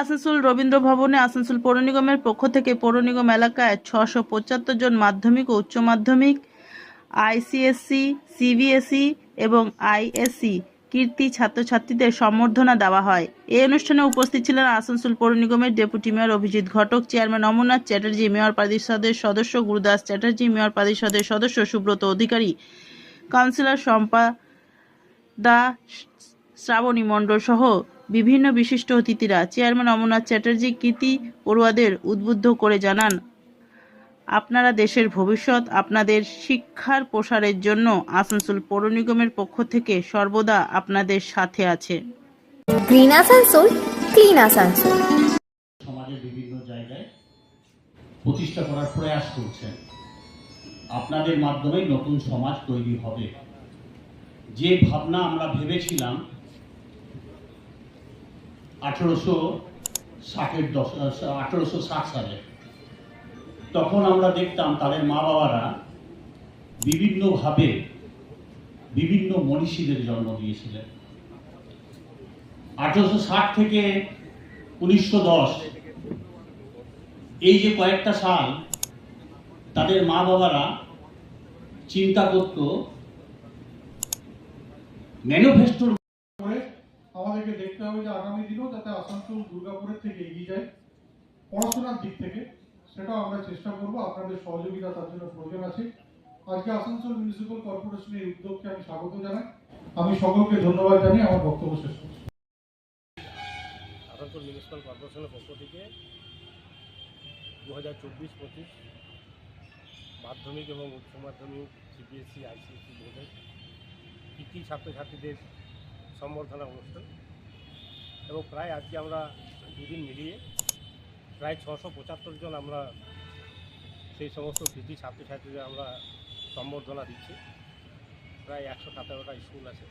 আসানসোল রবীন্দ্র ভবনে আসানসোল পৌর নিগমের পক্ষ থেকে পৌর নিগম এলাকায় ছশো পঁচাত্তর জন মাধ্যমিক ও উচ্চ মাধ্যমিক, আইসিএসসি, সিবিএসই এবং আইএসসি কীর্তি ছাত্রছাত্রীদের সম্বর্ধনা দেওয়া হয়। এই অনুষ্ঠানে উপস্থিত ছিলেন আসানসোল পৌর নিগমের deputy mayor Abhijit Ghatak, chairman Amarnath Chatterjee, mayor পরিষদের সদস্য গুরুদাস চ্যাটার্জি, মেয়র পরিষদের সদস্য সুব্রত অধিকারী, কাউন্সিলর শম্পা দা শ্রাবণী মণ্ডল সহ বিভিন্ন বিশিষ্ট অতিথিরা চেয়ারম্যান অমরনাথ চ্যাটার্জি কীর্তি পড়ুয়াদের উদ্বুদ্ধ করে জানান আপনারা দেশের ভবিষ্যৎ আপনাদের শিক্ষার প্রসারের জন্য আসানসোল পৌর নিগমের পক্ষ থেকে সর্বদা আপনাদের সাথে আছে। Green Asansol clean Asansol. সমাজের বিভিন্ন জায়গায় প্রতিষ্ঠা করার প্রয়াস করছেন। আপনাদের মাধ্যমেই নতুন সমাজ তৈরি হবে। যে ভাবনা আমরা ভেবেছিলাম আঠেরোশো ষাটের দশ ষাট সালে, তখন আমরা দেখতাম তাদের মা বাবারা বিভিন্নভাবে বিভিন্ন মনীষীদের জন্ম দিয়েছিলেন আঠেরোশো ষাট থেকে উনিশশো দশ, এই যে কয়েকটা সাল তাদের মা বাবারা চিন্তা করত ম্যানিফেস্টোর করে আমাদেরকে দেখতে হবে যে আগামী দিনেও যাতে আসানসোল দুর্গাপুরের থেকে এগিয়ে যায়। পড়াশোনার দিক থেকে সেটাও আমরা চেষ্টা করব আপনাদের সহযোগিতা তার জন্য প্রয়োজন আছে। আজকে আসানসোল মিউনিসিপ্যাল কর্পোরেশনের এই উদ্যোগকে আমি স্বাগত জানাই। আমি সকলকে ধন্যবাদ জানিয়ে আমার বক্তব্য শেষ করছি। আসানসোল মিউনিসিপ্যাল কর্পোরেশনের পক্ষ থেকে দু হাজার চব্বিশ পঁচিশ মাধ্যমিক এবং উচ্চ মাধ্যমিক সিবিএসসি আইসিএসসি বোর্ডের কৃতি ছাত্রছাত্রীদের সম্বর্ধনা অনুষ্ঠান। এবং প্রায় আজকে আমরা দুদিন মিলিয়ে প্রায় ছশো পঁচাত্তর জন আমরা সেই সমস্ত কৃতি ছাত্রছাত্রীদের আমরা সম্বর্ধনা দিচ্ছি। প্রায় একশো সাতেরোটা স্কুল আছে।